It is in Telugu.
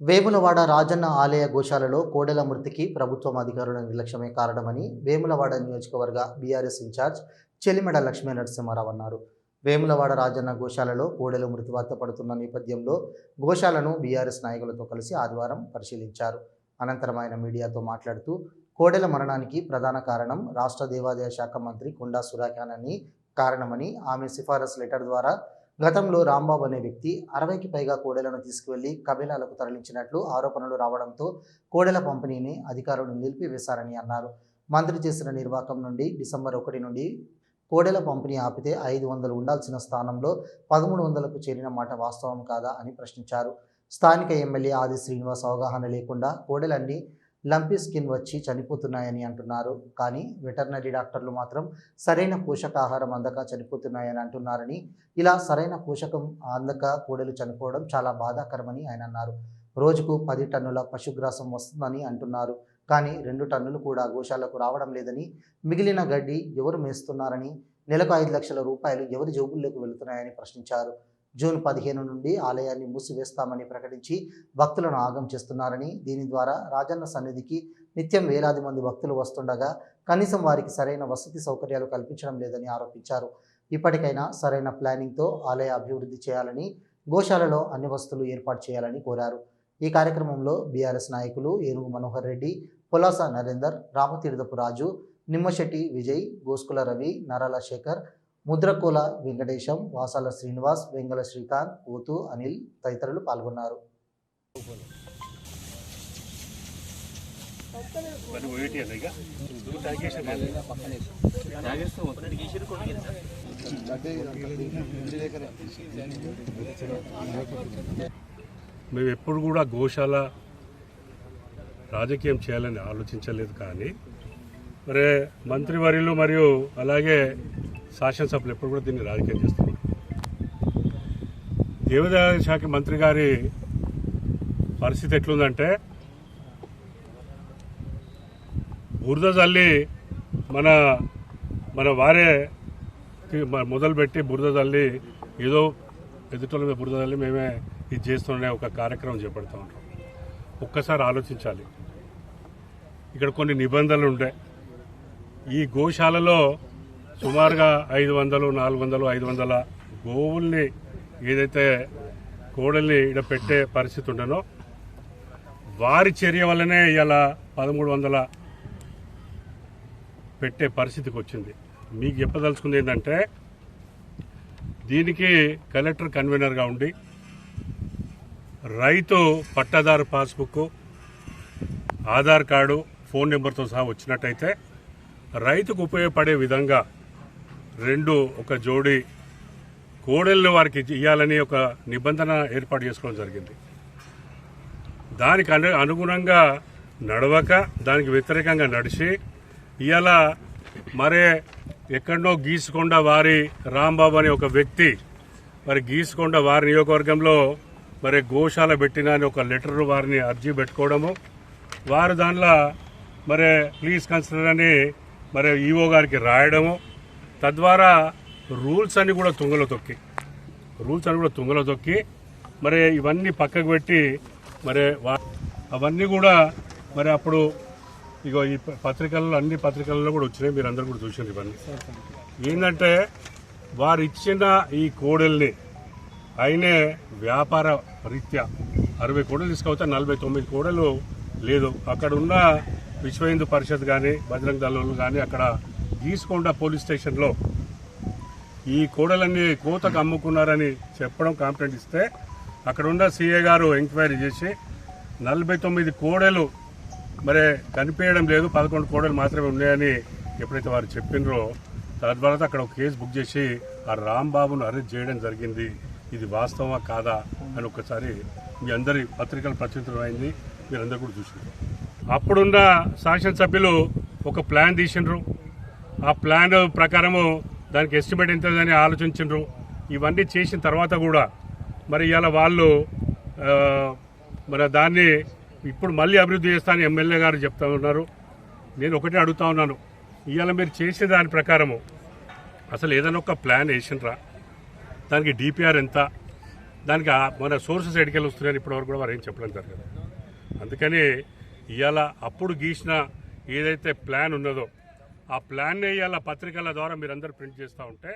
వేములవాడ రాజన్న ఆలయ గోశాలలో కోడెల మృతికి ప్రభుత్వం అధికారుల నిర్లక్ష్యమే కారణమని వేములవాడ నియోజకవర్గ బీఆర్ఎస్ ఇన్ఛార్జ్ చెలిమెడ లక్ష్మీ నరసింహారావు అన్నారు. వేములవాడ రాజన్న గోశాలలో కోడెలు మృతివార్త పడుతున్న నేపథ్యంలో గోశాలను బీఆర్ఎస్ నాయకులతో కలిసి ఆదివారం పరిశీలించారు. అనంతరం ఆయన మీడియాతో మాట్లాడుతూ కోడెల మరణానికి ప్రధాన కారణం రాష్ట్ర దేవాదాయ శాఖ మంత్రి కొండా సురాఖాన్ అని కారణమని ఆమె సిఫారసు లెటర్ ద్వారా గతంలో రాంబాబు అనే వ్యక్తి అరవైకి పైగా కోడెలను తీసుకువెళ్ళి కబేలాలకు తరలించినట్లు ఆరోపణలు రావడంతో కోడెల పంపిణీని అధికారులు నిలిపివేశారని అన్నారు. మంత్రి చేసిన నిర్వాహకం నుండి డిసెంబర్ ఒకటి నుండి కోడెల పంపిణీ ఆపితే ఐదు వందలు ఉండాల్సిన స్థానంలో పదమూడు వందలకు చేరిన మాట వాస్తవం కాదా అని ప్రశ్నించారు. స్థానిక ఎమ్మెల్యే ఆది శ్రీనివాస్ అవగాహన లేకుండా కోడెలన్నీ లంపీ స్కిన్ వచ్చి చనిపోతున్నాయని అంటున్నారు. కానీ వెటర్నరీ డాక్టర్లు మాత్రం సరైన పోషకాహారం అందక చనిపోతున్నాయని అంటున్నారని ఇలా సరైన పోషకం అందక కోడలు చనిపోవడం చాలా బాధాకరమని ఆయన అన్నారు. రోజుకు పది టన్నుల పశుగ్రాసం వస్తుందని అంటున్నారు. కానీ రెండు టన్నులు కూడా గోశాలకు రావడం లేదని మిగిలిన గడ్డి ఎవరు మేస్తున్నారని నెలకు ఐదు లక్షల రూపాయలు ఎవరి జోబుల్లోకి వెళుతున్నాయని ప్రశ్నించారు. జూన్ పదిహేను నుండి ఆలయాన్ని మూసివేస్తామని ప్రకటించి భక్తులను ఆగం చేస్తున్నారని దీని ద్వారా రాజన్న సన్నిధికి నిత్యం వేలాది మంది భక్తులు వస్తుండగా కనీసం వారికి సరైన వసతి సౌకర్యాలు కల్పించడం లేదని ఆరోపించారు. ఇప్పటికైనా సరైన ప్లానింగ్తో ఆలయ అభివృద్ధి చేయాలని గోశాలలో అన్ని వస్తువులు ఏర్పాటు చేయాలని కోరారు. ఈ కార్యక్రమంలో బీఆర్ఎస్ నాయకులు ఏనుగు మనోహర్ రెడ్డి పొలాస నరేందర్ రామతీర్థపు రాజు నిమ్మశెట్టి విజయ్ గోస్కుల రవి నరాల శేఖర్ ముద్రకోల వెంకటేశం వాసాల శ్రీనివాస్ వెంగళ శ్రీకాంత్ ఊతు అనిల్ తదితరులు పాల్గొన్నారు. మేము ఎప్పుడు కూడా గోశాల రాజకీయం చేయాలని ఆలోచించలేదు కానీ మరి మంత్రివర్యులు మరియు అలాగే శాసనసభలు ఎప్పుడు కూడా దీన్ని రాజకీయం చేస్తున్నారు దేవాదాయ శాఖ మంత్రి గారి పరిస్థితి ఎట్లుందంటే బురద తల్లి మన మన వారే మొదలుపెట్టి బురద తల్లి ఏదో ఎదుటోళ్ళ మీద బురద తల్లి మేమే ఇది చేస్తుండే ఒక కార్యక్రమం చేపడుతూ ఉంటాం. ఒక్కసారి ఆలోచించాలి. ఇక్కడ కొన్ని నిబంధనలు ఉండే. ఈ గోశాలలో సుమారుగా ఐదు వందలు నాలుగు వందలు ఐదు వందల గోవుల్ని ఏదైతే కోడల్ని ఇడ పెట్టే పరిస్థితి ఉండనో వారి చర్య వల్లనే ఇలా పదమూడు వందల పెట్టే పరిస్థితికి వచ్చింది. మీకు చెప్పదలుచుకుంది ఏంటంటే దీనికి కలెక్టర్ కన్వీనర్గా ఉండి రైతు పట్టాదారు పాస్బుక్ ఆధార్ కార్డు ఫోన్ నెంబర్తో సహా వచ్చినట్టయితే రైతుకు ఉపయోగపడే విధంగా రెండు ఒక జోడి కోడెలను వారికి ఇవ్వాలని ఒక నిబంధన ఏర్పాటు చేసుకోవడం జరిగింది. దానికి అను అనుగుణంగా నడవక దానికి వ్యతిరేకంగా నడిచి ఇవాళ మరే ఎక్కడో గీసుకొండ వారి రాంబాబు అనే ఒక వ్యక్తి మరి గీసుకొండ వారి నియోజకవర్గంలో మరి గోశాల పెట్టిన అని ఒక లెటర్ వారిని అర్జీ పెట్టుకోవడము వారు దానిలో మరి ప్లీజ్ కన్సిడర్ అని మరి ఈఓ గారికి రాయడము తద్వారా రూల్స్ అన్ని కూడా తుంగలో తొక్కి. రూల్స్ అన్ని కూడా తుంగలో తొక్కి మరి ఇవన్నీ పక్కకు పెట్టి మరి వా- అవన్నీ కూడా మరి అప్పుడు ఇగో ఈ పత్రికల్లో అన్ని పత్రికల్లో కూడా వచ్చినాయి మీరు అందరు కూడా చూసారు ఇవన్నీ. ఏంటంటే వారు ఇచ్చిన ఈ కోడల్ని అయినే వ్యాపార రీత్యా అరవై కోడలు తీసుకపోతే నలభై తొమ్మిది కోడలు లేదు. అక్కడ ఉన్న విశ్వ హిందూ పరిషత్ కానీ బజరంగ దళాలు కానీ అక్కడ గీసుకొండ పోలీస్ స్టేషన్లో ఈ కోడలన్నీ కోతకు అమ్ముకున్నారని చెప్పడం కాంప్లైంట్ ఇస్తే అక్కడ ఉన్న సీఏ గారు ఎంక్వైరీ చేసి నలభై తొమ్మిది కోడలు మరి కనిపించడం లేదు పదకొండు కోడలు మాత్రమే ఉన్నాయని ఎప్పుడైతే వారు చెప్పినరో తద్వారా అక్కడ ఒక కేసు బుక్ చేసి ఆ రాంబాబును అరెస్ట్ చేయడం జరిగింది. ఇది వాస్తవమా కాదా అని ఒకసారి మీ అందరి పత్రికల ప్రచురితం అయింది. మీరందరూ కూడా చూసారు అప్పుడున్న శాసనసభ్యులు ఒక ప్లాన్ తీసిండ్రు. ఆ ప్లాన్ ప్రకారము దానికి ఎస్టిమేట్ ఎంతదని ఆలోచించిండ్రు. ఇవన్నీ చేసిన తర్వాత కూడా మరి ఇవాళ వాళ్ళు మరి దాన్ని ఇప్పుడు మళ్ళీ అభివృద్ధి చేస్తానని ఎమ్మెల్యే గారు చెప్తా ఉన్నారు. నేను ఒకటే అడుగుతా ఉన్నాను. ఇవాళ మీరు చేసిన దాని ప్రకారము అసలు ఏదైనా ఒక ప్లాన్ వేసినరా దానికి డిపిఆర్ ఎంత? దానికి మన సోర్సెస్ ఎడికెళ్ళి వస్తున్నాయని ఇప్పటివరకు కూడా వారు ఏం చెప్పడం జరగదు అందుకని ఇవాళ అప్పుడు గీసిన ఏదైతే ప్లాన్ ఉన్నదో ఆ ప్లాన్ ఇవాళ పత్రికల ద్వారా మీరందరూ ప్రింట్ చేస్తూ ఉంటే